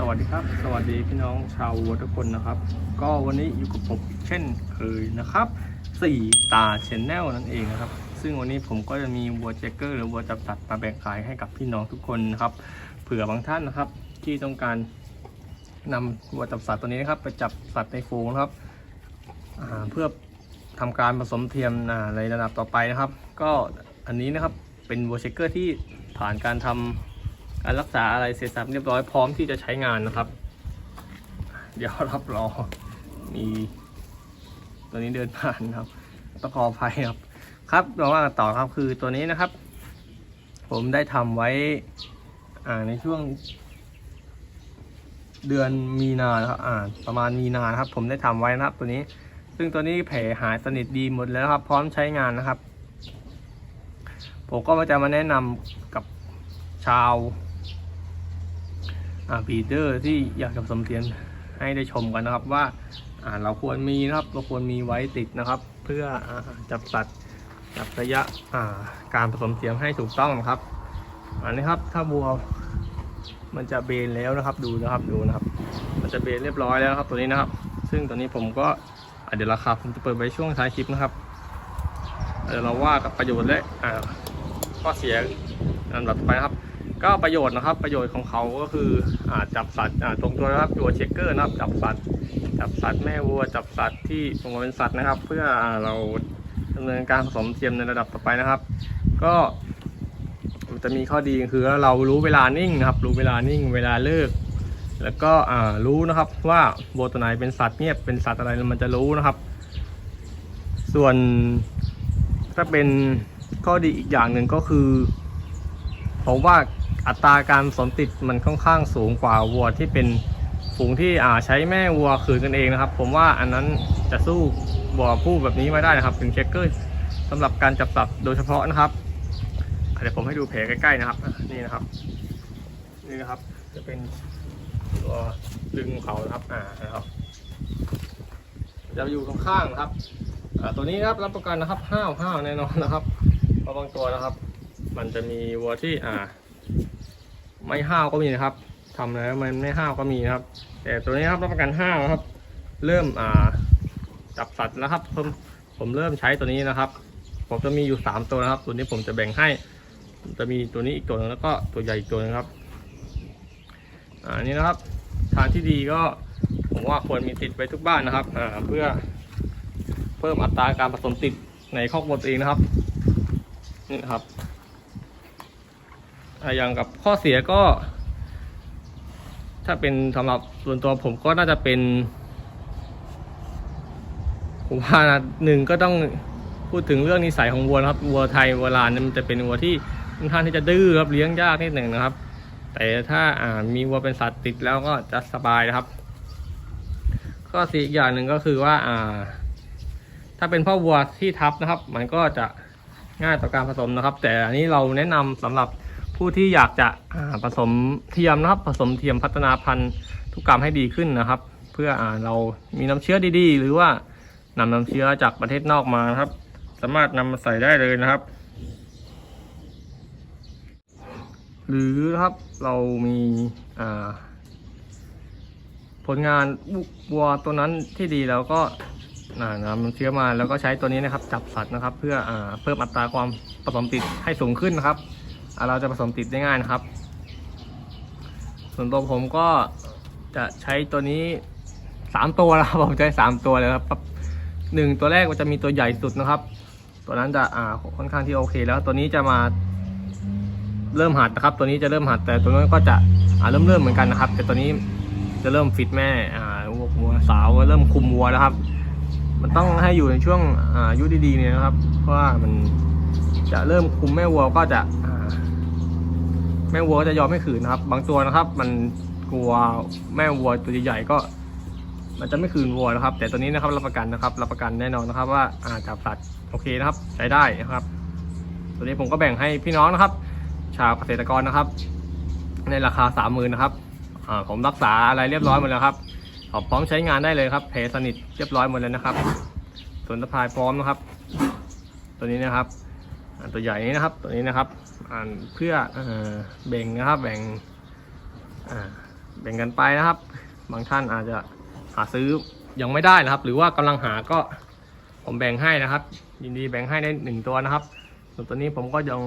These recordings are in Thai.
สวัสดีครับ สวัสดีพี่น้องชาววัวทุกคนนะครับ ก็วันนี้อยู่กับผมเช่นเคยนะครับสี่ตาชแนลนั่นเองนะครับ ซึ่งวันนี้ผมก็จะมีวัวเจเกอร์หรือวัวจับสัตว์มาแบ่งขายให้กับพี่น้องทุกคนนะครับ เผื่อบางท่านนะครับ ที่ต้องการนำวัวจับสัตว์ตัวนี้นะครับ ไปจับสัตว์ในฝูงนะครับเพื่อทำการผสมเทียมอ่าในระดับต่อไปนะครับ ก็อันนี้นะครับเป็นวัวเชคเกอร์ที่ผ่านการทำ การรักษาอะไรเสร็จสับเรียบร้อยพร้อมที่จะใช้งานนะครับ เดี๋ยวรับรอมีตัวนี้เดินผ่านครับต้องขออภัยครับ ครับเราว่าต่อครับคือตัวนี้นะครับ ผมได้ทำไว้อ่าในช่วง เดือนมีนาครับอ่าประมาณมีนาครับ ผมได้ทำไว้นะครับ ตัวนี้ ซึ่งตัวนี้แผลหายสนิทดีหมดแล้วครับ พร้อมใช้งานนะครับ ผมก็จะมาแนะนำกับชาว บีเดอร์ที่อยากจะสมเทียนให้ได้ชมกันนะครับว่าอ่าเราควรมีนะครับเราควรมีไว้ติดนะครับ เพื่ออจับสัตว์จับระยะาการผสมเทียมให้ถูกต้องนะครับอันนี้ครับถ้าบัวมันจะเบนแล้วนะครับดูนะครับดูนะครับ มันจะเบนเรียบร้อยแล้วครับตัวนี้นะครับ ซึ่งตัวนี้ผมก็เดี๋ยวราคาผมจะเปิดไว้ช่วงท้ายคลิปนะครับเดี๋ยวเราว่ากับประโยชน์และอ่าข้อเสียลำดับไปครับ ก็ประโยชน์นะครับประโยชน์ของเขาก็คืออาจับสัตว์ตรงตัวนะครับตัวเช็คเกอร์นะครับ จับสัตว์จับสัตว์แม่วัวจับสัตว์ที่สมมติเป็นสัตว์นะครับ เพื่อเราดำเนินการผสมเทียมในระดับต่อไปนะครับ ก็จะมีข้อดีคือเรารู้เวลานิ่งนะครับ รู้เวลานิ่งเวลาเลิก แล้วก็รู้นะครับว่าวัวตัวไหนเป็นสัตว์เงียบเป็นสัตว์อะไรมันจะรู้นะครับ ส่วนถ้าเป็นข้อดีอีกอย่างหนึ่งก็คือผมว่า อัตราการสมติดมันค่อนข้างสูงกว่าวัวที่เป็นฝูงที่อ่าใช้แม่วัวคืนกันเองนะครับ ผมว่าอันนั้นจะสู้วัวผู้แบบนี้ไม่ได้นะครับ เป็นเช็คเกอร์สำหรับการจับสับโดยเฉพาะนะครับเดี๋ยวผมให้ดูแผลใกล้ๆนะครับ นี่นะครับ นี่นะครับ จะเป็นตัวดึงเขานะครับอ่านะครับจะอยู่ตรงข้างนะครับตัวนี้นะครับรับประกันนะครับห้าวห้าวแน่นอนนะครับเพราะบางตัวนะครับ มันจะมีวัวที่อ่า ไม่ห้าวก็มีนะครับทำแล้วมันไม่ห้าวก็มีนะครับ แต่ตัวนี้ครับรับประกันห้าวครับ เริ่มอ่าจับสัตว์แล้วครับผมผมเริ่มใช้ตัวนี้นะครับ ผมจะมีอยู่สามตัวนะครับ ตัวนี้ผมจะแบ่งให้ จะมีตัวนี้อีกตัวหนึงแล้วก็ตัวใหญ่อีกตัวหนึงครับอ่านี่นะครับทางที่ดีก็ผมว่าควรมีติดไว้ทุกบ้านนะครับอ่าเพื่อเพิ่มอัตราการผสมติดในครอบครัวตัวเองนะครับนี่นะครับ อย่างกับข้อเสียก็ ถ้าเป็นสำหรับส่วนตัวผมก็น่าจะเป็นผมว่านะหนึ่งก็ต้องพูดถึงเรื่องนิสัยของวัวนะครับวัวไทยวัวลานเนี่ยมันจะเป็นวัวที่ค่อนข้างที่จะดื้อครับเลี้ยงยากนิดหนึ่งนะครับ แต่ถ้าอ่ามีวัวเป็นสัตว์ติดแล้วก็จะสบายนะครับข้อเสียอีกอย่างหนึ่งก็คือว่าอ่า ถ้าเป็นพ่อวัวที่ทับนะครับ มันก็จะง่ายต่อการผสมนะครับ แต่อันนี้เราแนะนำสำหรับ ผู้ที่อยากจะผสมเทียมนะครับ ผสมเทียมพัฒนาพันธุ์ทุกกรรมให้ดีขึ้นนะครับ เพื่ออเรามีน้ำเชื้อดีๆ หรือว่านำน้ำเชื้อจากประเทศนอกมาครับ สามารถนำมาใส่ได้เลยนะครับ หรือครับเรามีผลงานวัวตัวนั้นที่ดีแล้วก็นำน้ำเชื้อมาแล้วก็ใช้ตัวนี้นะครับ จับสัตว์นะครับ เพื่ออเพิ่มอัตราความผสมติดให้สูงขึ้นนะครับ เราจะผสมติดได้ง่ายนะครับ ส่วนตัวผมก็จะใช้ตัวนี้สามตัวแล้วครับผมใช้สามตัวเลยครับหนึ่งตัวแรกมันจะมีตัวใหญ่สุดนะครับ ตัวนั้นจะอ่าค่อนข้างที่โอเค แล้วตัวนี้จะมาเริ่มหัดนะครับ ตัวนี้จะเริ่มหัดแต่ตัวนั้นก็จะอ่าเริ่มเริ่มเหมือนกันนะครับ แต่ตัวนี้จะเริ่มฟิตแม่อ่าวัวสาวเริ่มคุมวัวแล้วครับ มันต้องให้อยู่ในช่วงอ่าอายุดีๆเนี่ยนะครับ เพราะว่ามันจะเริ่มคุมแม่วัวก็จะอ่า แม่วัวก็จะยอมไม่ขืนนะครับ บางตัวนะครับ มันกลัวแม่วัวตัวใหญ่ๆก็ มันจะไม่คืนวัวนะครับ แต่ตัวนี้นะครับรับประกันนะครับ รับประกันแน่นอนนะครับ ว่าอาจับสัตว์โอเคนะครับใช้ได้นะครับ ตัวนี้ผมก็แบ่งให้พี่น้องนะครับ ชาวเกษตรกรนะครับ ในราคาสามหมื่นนะครับผมรักษาอะไรเรียบร้อยหมดแล้วครับพร้อมใช้งานได้เลยครับเพสนิทเรียบร้อยหมดเลยนะครับส่วนสะพายพร้อมนะครับ ตัวนี้นะครับ ตัวใหญ่นี้นะครับตัวนี้นะครับอ่าเพื่อเอ่อแบ่งนะครับแบ่งแบ่งกันไปนะครับ บางท่านอาจจะหาซื้อยังไม่ได้นะครับ หรือว่ากำลังหาก็ผมแบ่งให้นะครับ ยินดีแบ่งให้ได้หนึ่งตัวนะครับส่วนตัวนี้ผมก็ยัง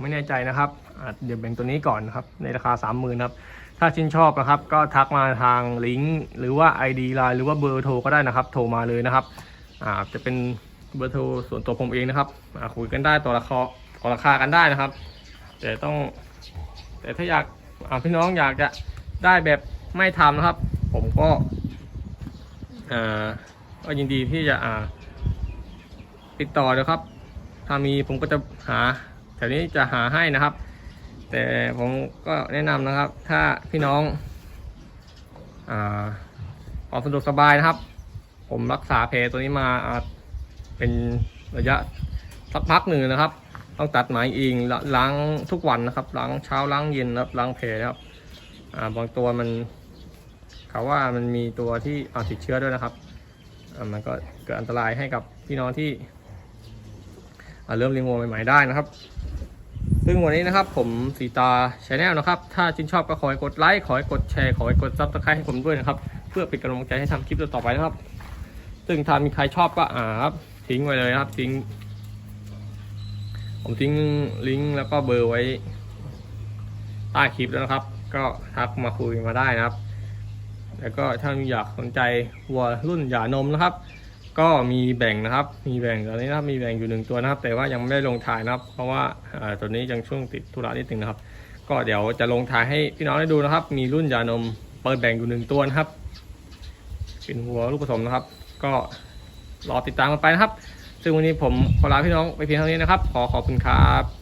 ไม่แน่ใจนะครับเดี๋ยวแบ่งตัวนี้ก่อนนะครับ ในราคา 3 0,000นครับ ถ้าชื่นชอบนะครับ ก็ทักมาทางลิงก์หรือว่า ID ไลน์หรือว่าเบอร์โทรก็ได้นะครับ โทรมาเลยนะครับจะเป็น เบอร์โทรส่วนตัวผมเองนะครับคุยกันได้ต่อราคาต่อราคากันได้นะครับ แต่ต้อง แต่ถ้าอยากพี่น้องอยากจะได้แบบไม่ทำนะครับ ผมก็อ่าก็ยินดีที่จะอ่าติดต่อนะครับ ถ้ามีผมก็จะหาแถวนี้จะหาให้นะครับ แต่ผมก็แนะนำนะครับ ถ้าพี่น้องอาความสะดวกสบายนะครับ ผมรักษาแผลตัวนี้มา เป็นระยะสักพักหนึ่งนะครับ ต้องตัดไหมเองล้างทุกวันนะครับล้างเช้าล้างเย็นนะครับล้างแผลนะครับอ่าบางตัวมันเขาว่ามันมีตัวที่อาติดเชื้อด้วยนะครับอ่ามันก็เกิดอันตรายให้กับพี่น้องที่อ่าเริ่มเลี้ยงวัวใหม่ ๆ ได้นะครับ ซึ่งวันนี้นะครับผมสีตาชาแนลนะครับ ถ้าชื่นชอบก็ขอให้กดไลค์ ขอให้กดแชร์ ขอให้กดซับสไครต์ให้ผมด้วยนะครับ เพื่อเป็นกำลังใจให้ทำคลิปต่อไปนะครับ ซึ่งถ้ามีใครชอบก็อ่าครับ ทิ้งไว้เลยนะครับ ทิ้ง ผมทิ้งลิงก์แล้วก็เบอร์ไว้ใต้คลิปแล้วนะครับ ก็ทักมาคุยมาได้นะครับ แล้วก็ถ้าอยากสนใจวัวรุ่นหยานมนะครับ ก็มีแบ่งนะครับ มีแบ่งตอนนี้นะครับมีแบ่งอยู่หนึ่งตัวนะครับ แต่ว่ายังไม่ได้ลงถ่ายนะครับ เพราะว่าตัวนี้ยังช่วงติดธุระนิดนึงนะครับ ก็เดี๋ยวจะลงถ่ายให้พี่น้องได้ดูนะครับ มีรุ่นหยานมเปิดแบ่งอยู่หนึ่งตัวนะครับ เป็นวัวลูกผสมนะครับ ก็ รอติดตามกันไปนะครับ ซึ่งวันนี้ผมขอลาพี่น้องไปเพียงเท่านี้นะครับ ขอขอบคุณครับ